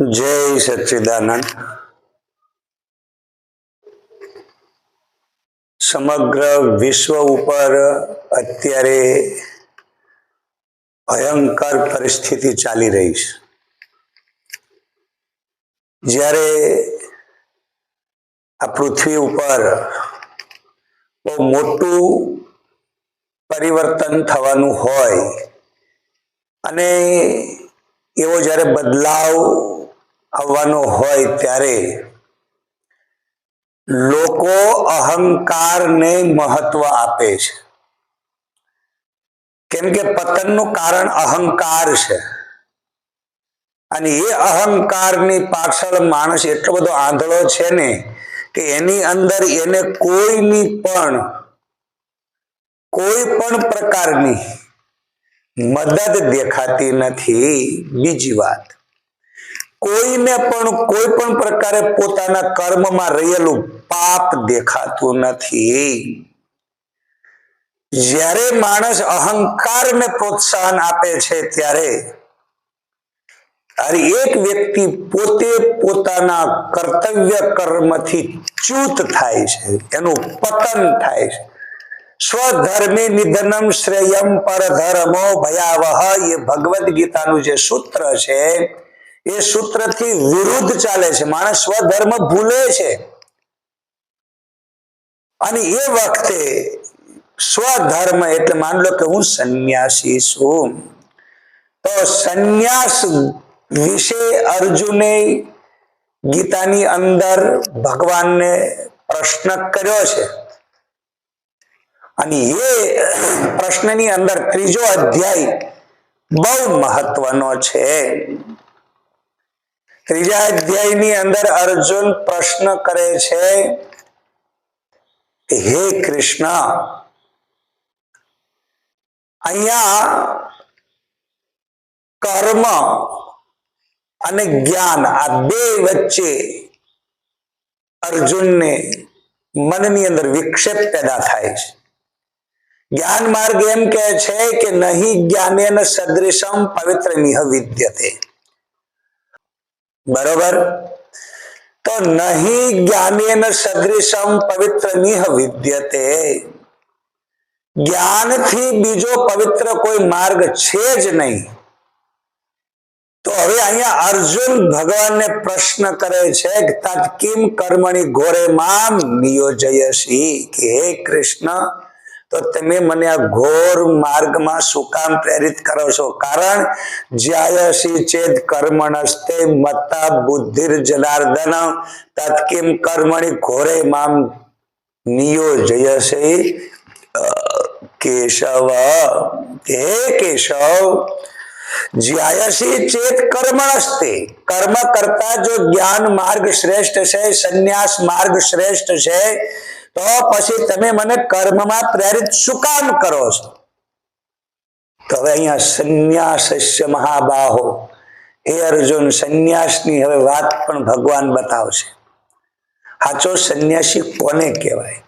જય સચ્ચિદાનંદ. સમગ્ર વિશ્વ ઉપર અત્યારે ભયંકર પરિસ્થિતિ ચાલી રહી છે. જ્યારે આ પૃથ્વી ઉપર બહુ મોટું પરિવર્તન થવાનું હોય અને એવો જ્યારે બદલાવ આવવાનો હોય ત્યારે લોકો અહંકારને મહત્વ આપે છે. કેમ કે પતનનું કારણ અહંકાર છે. અને એ અહંકારની પાછળ માણસ એટલો બધો આંધળો છે ને કે એની અંદર એને કોઈની પણ, કોઈ પણ પ્રકારની મદદ દેખાતી નથી. બીજી વાત કોઈને પણ કોઈ પણ પ્રકારે પોતાના કર્મમાં રહેલું પાપ દેખાતું નથી. જ્યારે માણસ અહંકારને પ્રોત્સાહન આપે છે ત્યારે ત્યારે એક વ્યક્તિ પોતે પોતાના કર્તવ્ય કર્મથી ચ્યુત થાય છે, એનું પતન થાય છે. સ્વધર્મે નિધનમ શ્રેયમ પરધર્મો ભયાવહ, એ ભગવદ્ ગીતાનું જે સૂત્ર છે એ સૂત્રથી વિરુદ્ધ ચાલે છે. માણસ સ્વધર્મ ભૂલે છે. અને એ વખતે સ્વધર્મ એટલે માન લો કે હું સંન્યાસી છું. તો સંન્યાસ વિશે અર્જુને ગીતાની અંદર ભગવાનને પ્રશ્ન કર્યો છે. અને એ પ્રશ્નની અંદર ત્રીજો અધ્યાય બહુ મહત્વનો છે. ત્રીજા અધ્યાયની અંદર અર્જુન પ્રશ્ન કરે છે હે કૃષ્ણ, અહીંયા કર્મ અને જ્ઞાન આ બે વચ્ચે અર્જુનને મનની અંદર વિક્ષેપ પેદા થાય છે. જ્ઞાન માર્ગ એમ કહે છે કે, નહીં જ્ઞાનેન સદૃશમ પવિત્ર નિહ વિદ્યતે. બરોબર? તો નહીં જ્ઞાનેન સદૃશમ પવિત્ર નિહ વિદ્યતે. જ્ઞાનથી બીજો પવિત્ર કોઈ માર્ગ છે જ નહીં. તો હવે અહીંયા અર્જુન ભગવાનને પ્રશ્ન કરે છે કે તત કિમ કર્મણી ઘોરે માં નિયોજયસી? કે હે કૃષ્ણ તો તમે મને આ ઘોર માર્ગમાં શું કામ પ્રેરિત કરો છો? કારણ જ્યાયસી ચેત કર્મણસ્તે મત્તા બુદ્ધિર જનાર્દન, તત્કિમ કર્મણી ઘોરે મામ નિયોજયસી કેશવ, હે કેશવ, જ્યાયસી ચેત કર્મણસ્તે, કર્મ કરતા જો જ્ઞાન માર્ગ શ્રેષ્ઠ છે, સંન્યાસ માર્ગ શ્રેષ્ઠ છે તો પછી તમે મને કર્મમાં પ્રેરિત શું કામ કરો છો? તો હવે અહીંયા સંન્યાસસ્ય મહાબાહો. હે અર્જુન સંન્યાસની હવે વાત પણ ભગવાન બતાવશે. સાચો સંન્યાસી કોને કહેવાય?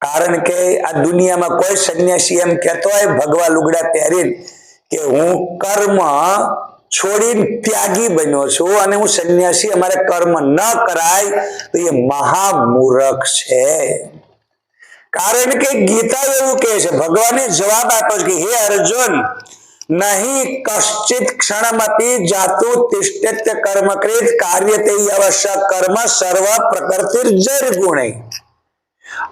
કારણ કે આ દુનિયામાં કોઈ સંન્યાસી એમ કહેતો હોય ભગવા લુગડા પહેરીને, કે હું કર્મ છોડીને ત્યાગી બન્યો છું અને હું સંન્યાસી, અમારે કર્મ ન કરાય, તો એ મહામૂર્ખ છે. કારણ કે ગીતા એવું કહે છે, ભગવાને જવાબ આપ્યો છે કે, હે અર્જુન, નહીં કશ્ચિત ક્ષણમપી જાતું તિષ્ઠિત્ય કર્મકૃત કાર્યતે આવશ્યક કર્મ સર્વ પ્રકૃતિ જર ગુણે.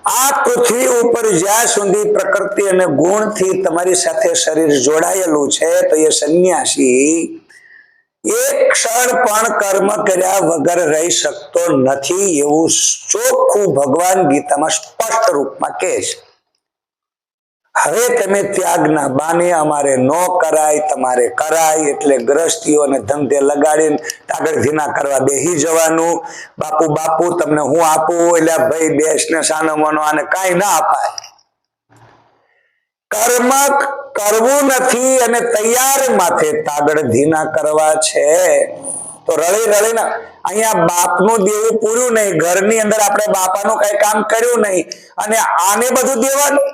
આ પૃથ્વી ઉપર જ્યાં સુધી પ્રકૃતિ અને ગુણથી તમારી સાથે શરીર જોડાયેલું છે, તો એ સંન્યાસી એક ક્ષણ પણ કર્મ કર્યા વગર રહી શકતો નથી એવું ચોખ્ખું ભગવાન ગીતામાં સ્પષ્ટ રૂપમાં કહે છે. હવે તમે ત્યાગના બાને અમારે ન કરાય, તમારે કરાય એટલે ગ્રસ્તીઓને ધંધે લગાડીને આગળ ધીના કરવા બેહી જવાનું. બાપુ બાપુ, તમને હું આપું એટલે ભાઈ બેસ ને સાનો મનો આને કાંઈ ના અપાય. કર્મ કરવું નથી અને તૈયાર માથે તાગડ ધીના કરવા છે. તો રળી રળીને અહીંયા બાપનું દેવું પૂર્યું નહીં. ઘરની અંદર આપણે બાપાનું કઈ કામ કર્યું નહીં. અને આને બધું દેવાનું?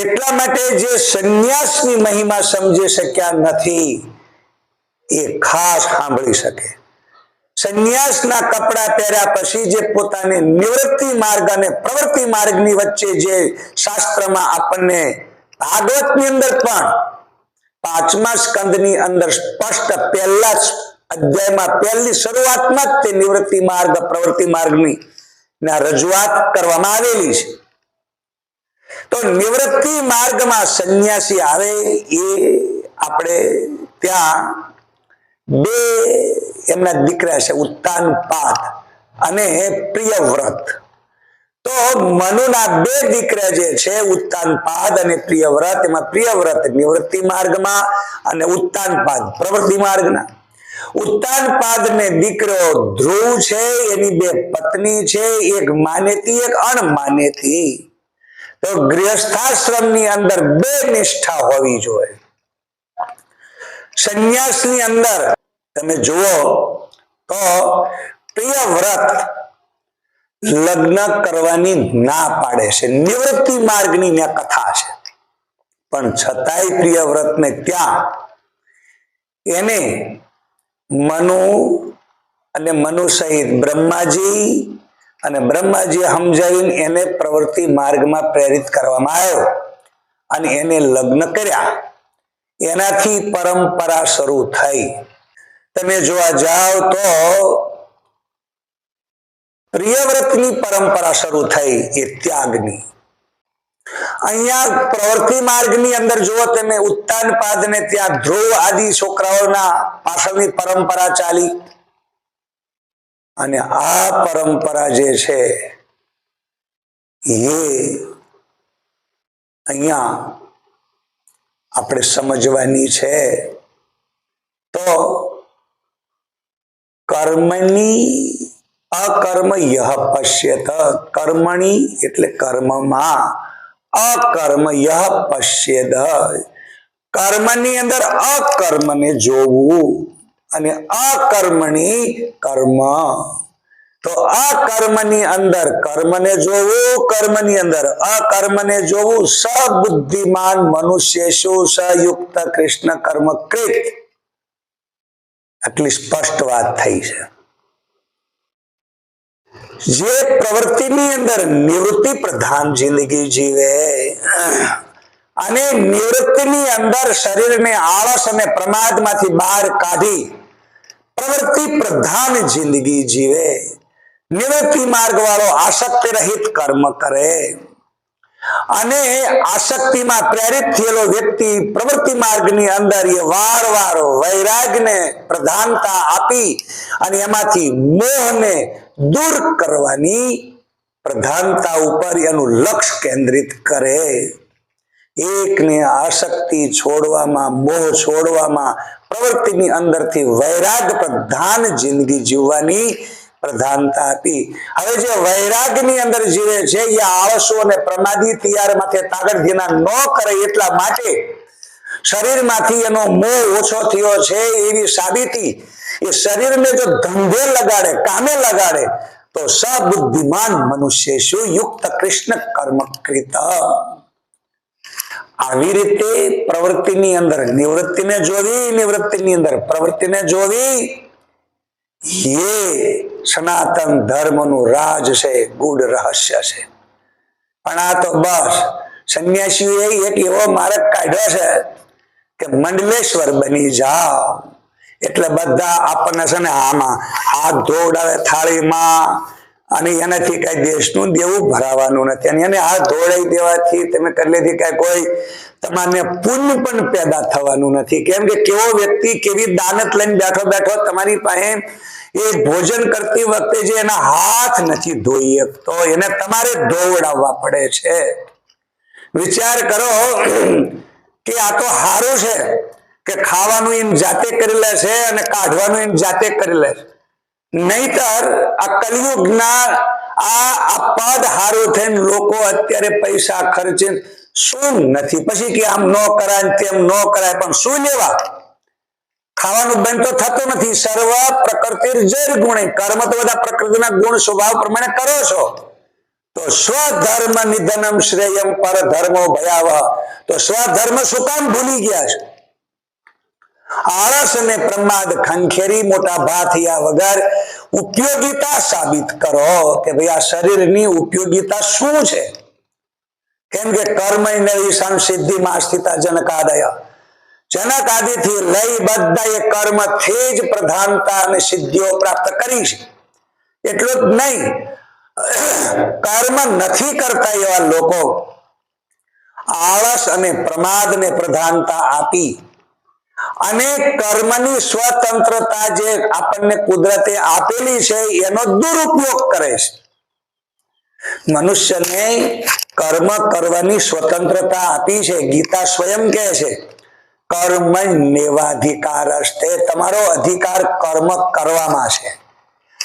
એટલા માટે જે સંન્યાસની મહિમા સમજી શક્યા નથી, એ ખાસ સાંભળી શકે. સંન્યાસના કપડા પહેર્યા પછી જે પોતાની નિવૃત્તિ માર્ગ અને પ્રવૃત્તિ માર્ગની વચ્ચે જે શાસ્ત્રમાં આપણને ભાગવતની અંદર પણ પાંચમા સ્કંદની અંદર સ્પષ્ટ પહેલા અધ્યાયમાં પહેલી શરૂઆતમાં તે નિવૃત્તિ માર્ગ, પ્રવૃત્તિ માર્ગની ના રજૂઆત કરવામાં આવેલી છે. તો નિવૃત્તિ માર્ગમાં સંન્યાસી આવે એ આપણે ત્યાં બે એમના દીકરા છે ઉત્તાનપાદ અને પ્રિયવ્રત તો મનુના બે દીકરા જે છે ઉત્તાનપાદ અને પ્રિયવ્રત એમાં પ્રિયવ્રત નિવૃત્તિ માર્ગમાં અને ઉત્તાનપાદ પ્રવૃત્તિ માર્ગના. ઉત્તાનપાદ ને દીકરો ધ્રુવ છે, એની બે પત્ની છે, એક માનેતી, એક અણમાનેતી. તો ગૃહસ્થાશ્રમની અંદર બે નિષ્ઠા હોવી જોઈએ. સંન્યાસની અંદર તમે જુઓ તો પ્રિય વ્રત લગ્ન કરવાની ના પાડે છે. નિવૃત્તિ માર્ગની ત્યાં કથા છે. પણ છતાંય પ્રિય વ્રતને ત્યાં એને મનુ અને મનુ સહિત બ્રહ્માજી અને બ્રહ્માજીએ સમજાવીને એને પ્રવૃત્તિ માર્ગમાં પ્રેરિત કરવામાં આવ્યો અને એને લગ્ન કર્યા. એનાથી પરંપરા શરૂ થઈ. તમે જોવા જાઓ તો પ્રિયવ્રતની પરંપરા શરૂ થઈ એ ત્યાગની. અહીંયા પ્રવૃત્તિ માર્ગની અંદર જુઓ તમે, ઉત્તાન પાદને ત્યાં ધ્રુવ આદિ છોકરાઓના પાછળની પરંપરા ચાલી. અને આ પરંપરા જે છે, એ અહીંયા આપણે સમજવાની છે. તો કર્મની અકર્મ યહ પશ્યત કર્મણી એટલે કર્મમાં અકર્મ યહ પશ્યદ કર્મની અંદર અકર્મને જોવું અને અકર્મણી કર્મ। તો આ કર્મની અંદર કર્મને જોવું, કર્મની અંદર અકર્મને જોવું સબુદ્ધિમાન મનુષ્ય શું સયુક્ત કૃષ્ણ કર્મ કૃત આટલી સ્પષ્ટ વાત થઈ છે. જે પ્રવૃત્તિની અંદર નિવૃત્તિ પ્રધાન જિંદગી જીવે, અને નિવૃત્તિની અંદર શરીરને આળસ અને પ્રમાદમાંથી બહાર કાઢી પ્રવૃત્તિ પ્રધાન જિંદગી જીવે. નિવૃત્તિ માર્ગ વાળો આસક્તિ રહિત કર્મ કરે. અને આસક્તિમાં પ્રેરિત થયેલો વ્યક્તિ પ્રવૃત્તિ માર્ગની અંદર એ વારવાર વાર વૈરાગને પ્રધાનતા આપી અને એમાંથી મોહને દૂર કરવાની પ્રધાનતા ઉપર એનું લક્ષ્ય કેન્દ્રિત કરે. એકને આસક્તિ છોડવામાં, મોહ છોડવામાં, પ્રવૃત્તિની અંદરથી વૈરાગ પ્રધાન જિંદગી જીવવાની પ્રધાનતા હતી હવે જે વૈરાગની અંદર જીવે છે, એ આળસો અને પ્રમાદી તૈયાર માથે તાગડ ધીના ન કરે એટલા માટે શરીરમાંથી એનો મોહ ઓછો થયો છે એવી સાબિતી. એ શરીરને જો ધંધે લગાડે, કામે લગાડે, તો સબુદ્ધિમાન મનુષ્ય શું યુક્ત કૃષ્ણ કર્મ કૃત. આવી રીતે પ્રવૃત્તિની અંદર નિવૃત્તિને જોવી, નિવૃત્તિની અંદર પ્રવૃત્તિને જોવી સનાતન ધર્મનું રાજ છે, ગુડ રહસ્ય છે. પણ આ તો બસ સંન્યાસીઓએ એક એવો માર્ગ કાઢ્યો છે કે મંડલેશ્વર બની જાઓ. એટલે બધા આપણને છે ને આમાં હાથ ધોડાવે થાળીમાં અને એનાથી કઈ દેશનું દેવું ભરાવાનું નથી. અને એને હાથ ધોડાઈ દેવાથી તમે કરલેથી કઈ કોઈ તમારને પુણ્ય પણ પેદા થવાનું નથી. કેમ કે કેવો વ્યક્તિ કેવી દાનત લઈને બેઠો બેઠો તમારી પાસે એ ભોજન કરતી વખતે જે એના હાથ નથી ધોઈ તો એને તમારે ધોવડાવવા પડે છે. વિચાર કરો કે આ તો સારું છે કે ખાવાનું એમ જાતે કરી લે છે અને કાઢવાનું એમ જાતે કરી લે છે. નહીતર આ કલયુગના આ પદ હારું થઈને લોકો અત્યારે પૈસા ખર્ચે શું નથી. પછી કે આમ ન કરાય તેમ ન કરાય, પણ શું લેવા? ખાવાનું બંધ તો થતું નથી. સર્વ પ્રકૃતિ જર ગુણે. કર્મ તો બધા પ્રકૃતિના ગુણ સ્વભાવ પ્રમાણે કરો છો. તો સ્વધર્મ નિધનમ શ્રેયમ પર ધર્મો ભયાવહ. તો સ્વધર્મ શું કામ ભૂલી ગયા છે? આળસ અને પ્રમાદ ખંખેરી મોટા ભા થયા વગર ઉપયોગિતા સાબિત કરો કે ભાઈ આ શરીરની ઉપયોગિતા શું છે? કેમ કે કર્મ નિશાન સિદ્ધિ માં સ્થિતા જનકાદય. જનક આદિથી લઈ બધા એ કર્મથી જ પ્રધાનતા અને સિદ્ધિઓ પ્રાપ્ત કરી છે. એટલું જ નહીં, કર્મ નથી કરતા એવા લોકો આળસ અને પ્રમાદને પ્રધાનતા આપી. અને કર્મની સ્વતંત્રતા જે આપણને કુદરતે આપેલી છે, એનો દુરુપયોગ કરે છે. મનુષ્યને કર્મ કરવાની સ્વતંત્રતા આપી છે, ગીતા સ્વયં કહે છે કર્મ નેવાધિકાર તમારો અધિકાર કર્મ કરવામાં છે.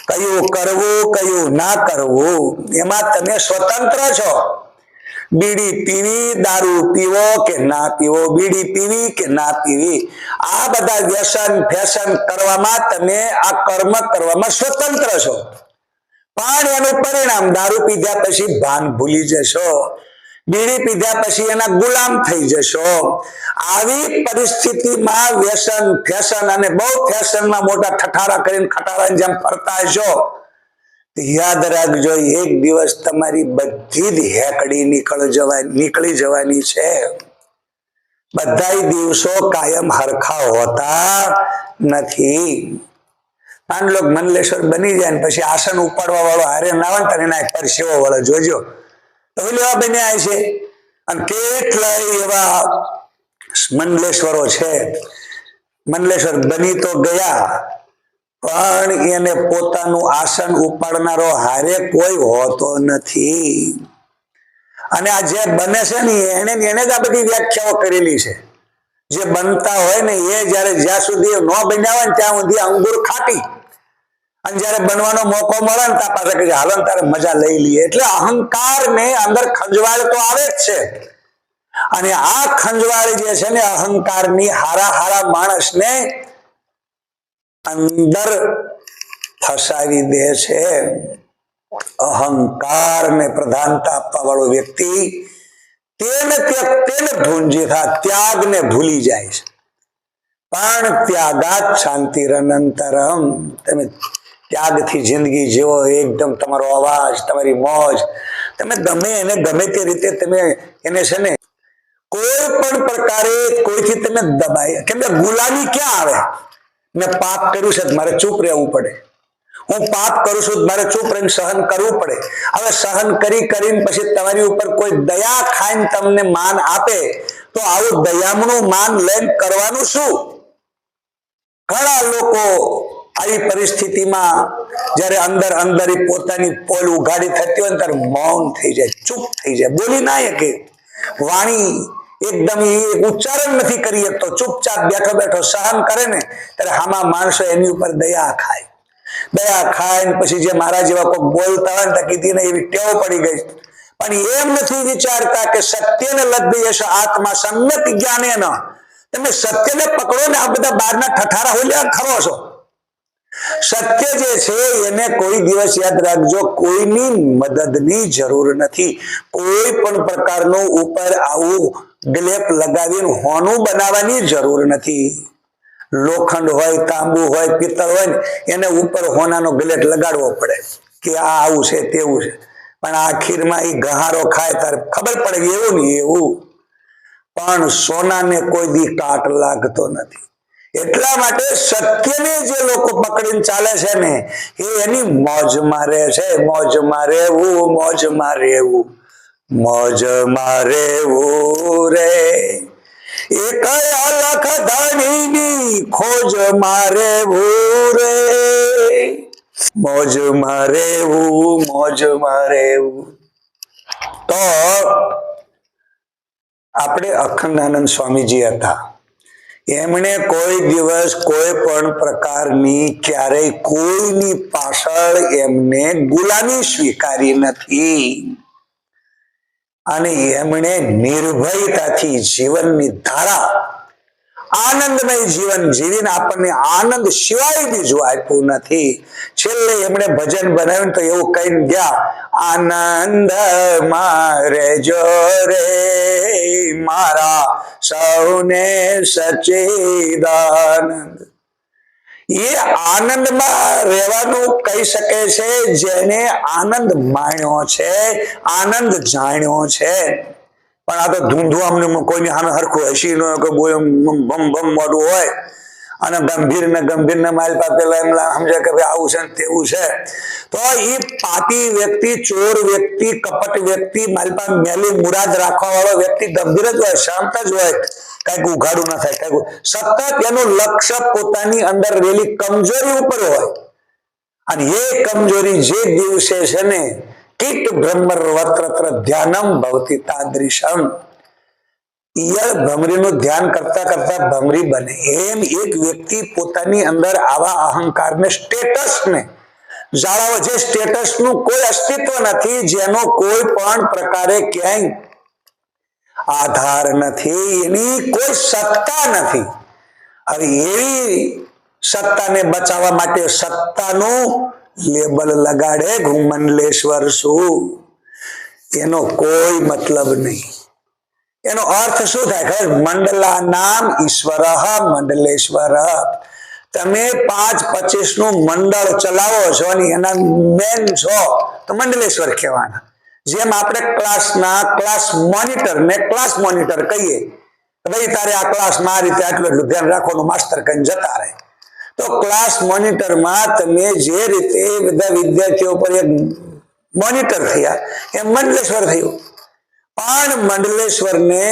કયું કરવું, કયું ના કરવું, એમાં તમે સ્વતંત્ર છો. બીડી પીવી, દારૂ પીવો કે ના પીવો, બીડી પીવી કે ના પીવી, આ બધા વ્યસન, ફેશન કરવામાં તમે આ કર્મ કરવામાં સ્વતંત્ર છો. પણ એનું પરિણામ દારૂ પીધા પછી ભાન ભૂલી જશો. બીડી પીધા પછી એના ગુલામ થઈ જશો. આવી પરિસ્થિતિમાં વ્યસન, ફેશન અને બહુ ફેશનમાં મોટા ઠઠારા કરીને ખટારાની જેમ ફરતા હશો. યાદ રાખજો, એક દિવસ તમારી બધી જ હેકડી નીકળ જવા નીકળી જવાની છે. બધા દિવસો કાયમ હરખા હોતા નથી. માન લો મનલેશ્વર બની જાય ને પછી આસન ઉપાડવા વાળો હારે ના આવે ને એના પરસેવો વાળો, જોજો. તો એવા બન્યા છે. અને કેટલાય એવા મંડલેશ્વરો છે. મંડલેશ્વર બની તો ગયા, પણ એને પોતાનું આસન ઉપાડનારો હારે કોઈ હોતો નથી. અને આ જે બને છે ને, એને એને જ આ બધી વ્યાખ્યાઓ કરેલી છે. જે બનતા હોય ને, એ જયારે જ્યાં સુધી ન બન્યા હોય ત્યાં સુધી અંગુર ખાટી. અને જયારે બનવાનો મોકો મળે ને ત્યાં પાસે કે હાલો ને તારે મજા લઈ લઈએ. એટલે અહંકાર ને અંદર ખંજવાળ તો આવે જ છે. અને આ ખંજવાળ જે છે ને, અહંકારની હારા હારા માણસને અંદર ફસાવી દે છે. અહંકાર ને પ્રધાનતા આપવા વાળો વ્યક્તિ તેને તેને ભૂંજી ત્યાગ ને ભૂલી જાય છે. પણ ત્યાગાત શાંતિ અનંતરમ તમે ત્યાગથી જિંદગી જીવો, એકદમ તમારો અવાજ, તમારી મોજ. તમે ગમે એને ગમે તે રીતે તમે એને છે ને કોઈ પણ પ્રકારે કોઈથી તમે દબાય. કેમ કે ગુલામી ક્યાં આવે? મેં પાપ કર્યું છે મારે ચૂપ રહેવું પડે. હું પાપ કરું છું મારે ચૂપ રહીને સહન કરવું પડે. હવે સહન કરી કરીને પછી તમારી ઉપર કોઈ દયા ખાઈને તમને માન આપે, તો આવું દયામનું માન લઈને કરવાનું શું? ઘણા લોકો આવી પરિસ્થિતિમાં જ્યારે અંદર અંદર પોતાની પોલ ઉઘાડી થતી હોય ત્યારે મૌન થઈ જાય, ચૂપ થઈ જાય. બોલી ના કે વાણી એકદમ એ ઉચ્ચારણ નથી કરી શકતો. ચૂપચાપ બેઠો બેઠો સહન કરે ને ત્યારે આમાં માણસો એની ઉપર દયા ખાય. દયા ખાય ને પછી જે મારા જેવા કોઈ બોલતા હોય ને કીધી ને એવી ટેવ પડી ગઈ. પણ એમ નથી વિચારતા કે સત્યને લબ્ધ યશ આત્મા સમ્યક જ્ઞાને ન તમે સત્યને પકડો ને આ બધા બહારના ઠઠારા હોલ્યા ખરો છો. સત્ય જે છે, એને કોઈ દિવસ યાદ રાખજો, કોઈની મદદની જરૂર નથી. કોઈ પણ પ્રકારનું ઉપર આવું ગ્લેપ લગાવીને હોનું બનાવવાની જરૂર નથી. લોખંડ હોય, તાંબુ હોય, પિત્તળ હોય એને ઉપર હોનાનો ગ્લેટ લગાડવો પડે કે આ આવું છે, તેવું છે. પણ આ ખીરમાં એ ગહારો ખાય ત્યારે ખબર પડે એવું નહીં એવું. પણ સોનાને કોઈ દી કાટ લાગતો નથી. એટલા માટે સત્યને જે લોકો પકડીને ચાલે છે ને એની મોજમાં રહે છે મોજમાં રહેવું મોજમાં રહેવું મોજમાં રહેવું રે. એક અલખ ધણીની ખોજ મારે રે. મોજ મારે મોજ મારે તો આપણે અખંડાનંદ સ્વામીજી હતા. એમણે કોઈ દિવસ કોઈ પણ પ્રકારની ક્યારેય કોઈની પાછળ એમને ગુલામી સ્વીકારી નથી. અને એમણે નિર્ભયતાથી જીવનની ધારા આનંદમય જીવન જીવીને આપણને આનંદ સિવાય બીજું આપ્યું નથી. છેલ્લે એમણે ભજન બનાવ્યું તો એવું કહીને ગયા, આનંદ મારે જો રે મારા સૌને સચિદાનંદ. એ આનંદમાં રહેવાનું કહી શકે છે જેને આનંદ માણ્યો છે, આનંદ જાણ્યો છે. પણ આ તો ધૂંધું અમને કોઈની સામે હરખું હસી ન કે બમ બમ મોડું હોય. અને ગંભીર ને ગંભીર ને માલ પેલા સમજે કે આવું છે તેવું છે. તો એ પાપી વ્યક્તિ, ચોર વ્યક્તિ, કપટ વ્યક્તિ માલપા મેલી, મુરાદ રાખવા વાળો વ્યક્તિ ગંભીર જ હોય, શાંત જ હોય. કંઈક ઉઘાડું ના થાય, કંઈક સતત એનું લક્ષ્ય પોતાની અંદર રહેલી કમજોરી ઉપર હોય. અને એ કમજોરી જે દિવસે છે ને કીટ બ્રહ્મર ધ્યાનમ ભવતી તાદૃશમ. ઈયળ ભમરીનું ધ્યાન કરતા કરતા ભમરી બને. એમ એક વ્યક્તિ પોતાની અંદર આવા અહંકારને, સ્ટેટસને જાળવો જે સ્ટેટસનું કોઈ અસ્તિત્વ નથી, જેનો કોઈ પણ પ્રકારે ક્યાંય આધાર નથી. એની કોઈ સત્તા નથી. હવે એવી સત્તાને બચાવવા માટે સત્તાનું લેબલ લગાડે કે હું મંડલેશ્વર છું. એનો કોઈ મતલબ નહીં. એનો અર્થ શું થાય ખબર? મંડલા નામ ઈશ્વર, મંડલેશ્વર. તમે પાંચ પચીસનું મંડળ ચલાવો છો અને એના મેન છો, તો મંડલેશ્વર કહેવાના. જેમ આપણે ક્લાસના, ક્લાસ મોનિટર ને ક્લાસ મોનિટર કહીએ, ભાઈ તારે આ ક્લાસમાં આ રીતે આટલું એટલું ધ્યાન રાખવાનું માસ્ટર કહીને જતા રહે. તો ક્લાસ મોનિટરમાં તમે જે રીતે બધા વિદ્યાર્થીઓ પર એક મોનિટર થયા એમ મંડલેશ્વર થયું. પણ મંડલેશ્વરને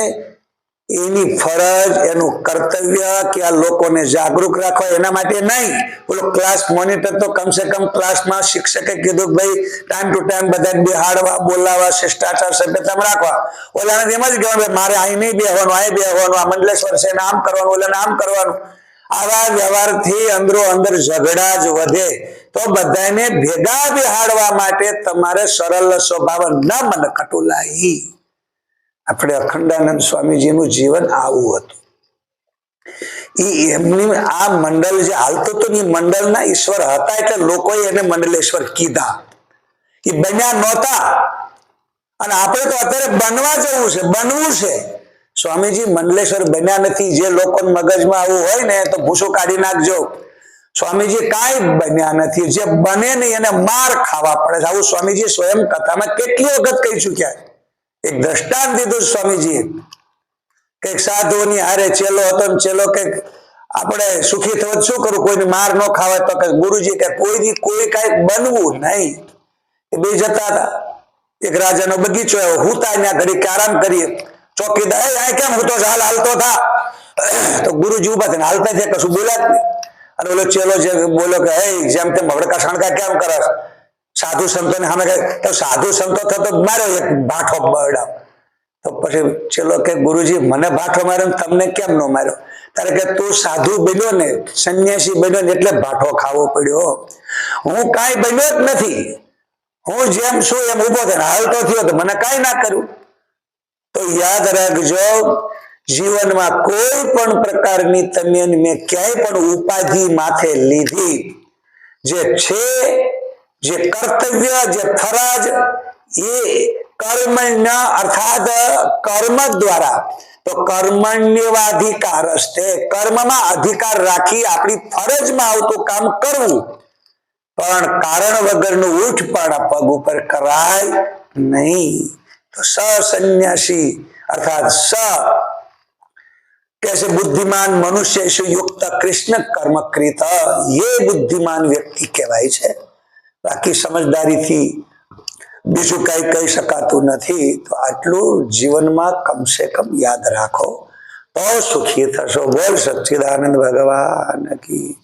એની ફરજ, એનું કર્તવ્ય કે આ લોકોને જાગૃત રાખો એના માટે નહીં. બોલો ક્લાસ મોનિટર તો કમસે કમ ક્લાસમાં શિક્ષકે કીધું ભાઈ ટાઈમ ટુ ટાઈમ બધા બિહાડવા બોલાવવા શિષ્ટાચાર સભ્યતામાં રાખવા. ઓલાને એમ જ કહેવાનું મારે અહીં નહીં બેહવાનું, અહીં બેહવાનું, આ મંડલેશ્વર છે ને આમ કરવાનું, ઓલાને આમ કરવાનું. આવા વ્યવહારથી અંદરો અંદર ઝઘડા જ વધે. તો બધાને ભેગા બિહાડવા માટે તમારે સરળ સ્વભાવ ન મન કટુલાઈ આપણે અખંડાનંદ સ્વામીજીનું જીવન આવું હતું. એમની આ મંડળ જે હાલતું હતું ને મંડળના ઈશ્વર હતા એટલે લોકોએ એને મંડલેશ્વર કીધા. એ બન્યા નહોતા. અને આપણે તો અત્યારે બનવા જવું છે, બનવું છે. સ્વામીજી મંડલેશ્વર બન્યા નથી, જે લોકો મગજમાં આવું હોય ને, તો ભૂસો કાઢી નાખજો. સ્વામીજી કાંઈ બન્યા નથી, જે બને નહીં એને માર ખાવા પડે આવું સ્વામીજી સ્વયં કથામાં કેટલી વખત કહી ચુક્યા. એક દ્રષ્ટાંત દીધું સ્વામીજી કંઈક સાધુઓની હારે ચેલો હતો ચેલો કંઈક આપણે સુખી થવા શું કરું? કોઈને માર ન ખાવાય તો કે ગુરુજી કે કોઈની કોઈ કંઈક બનવું નહીં. એ બે જતા હતા. એક રાજાનો બગીચો આવ્યો. હુતા ત્યાં ઘડીક આરામ કરીએ. ચોકીદાર "એ, આ કેમ હુતો? હાલ હાલતો થા. તો ગુરુજી ઊભા થઈને હાલતા થયા કશું બોલ્યા નહીં. અને ઓલો ચેલો જે બોલો કે હે જેમ તેમ સણકા કેમ કરસ? સાધુ સંતોને સામે કહે સાધુ સંતો થતો માર્યો એક ભાઠો બરડા તો પછી ચેલો કે ગુરુજી મને ભાઠો માર્યો ને તમને કેમ નો માર્યો? ત્યારે કે તું સાધુ બન્યો ને સંન્યાસી બન્યો ને એટલે ભાઠો ખાવો પડ્યો. હું કાંઈ બન્યો જ નથી. હું જેમ છું એમ ઊભો થઈને હાલતો થયો તો મને કાંઈ ના કર્યું. તો યાદ રાખજો, જીવનમાં કોઈ પણ પ્રકારની તમે મેં ક્યાંય પણ ઉપાધિ માથે લીધી, જે છે, જે કર્તવ્ય, જે ફરજ, એ કર્મના અર્થાત કર્મ દ્વારા. તો કર્મણ્યવાધિકાર હસ્તે કર્મમાં અધિકાર રાખી આપણી ફરજમાં આવતું કામ કરવું. પણ કારણ વગરનું ઉઠ પણ પગ ઉપર કરાય નહીં. તો સ સંન્યાસી અર્થાત સ કે છે બુદ્ધિમાન મનુષ્ય યુક્ત કૃષ્ણ કર્મકૃત એ બુદ્ધિમાન વ્યક્તિ કહેવાય છે. બાકી સમજદારીથી બીજું કઈ કહી શકાતું નથી. તો આટલું જીવનમાં કમસે કમ યાદ રાખો. તો સુખી થશો. બોલ સચ્ચિદાનંદ ભગવાન કી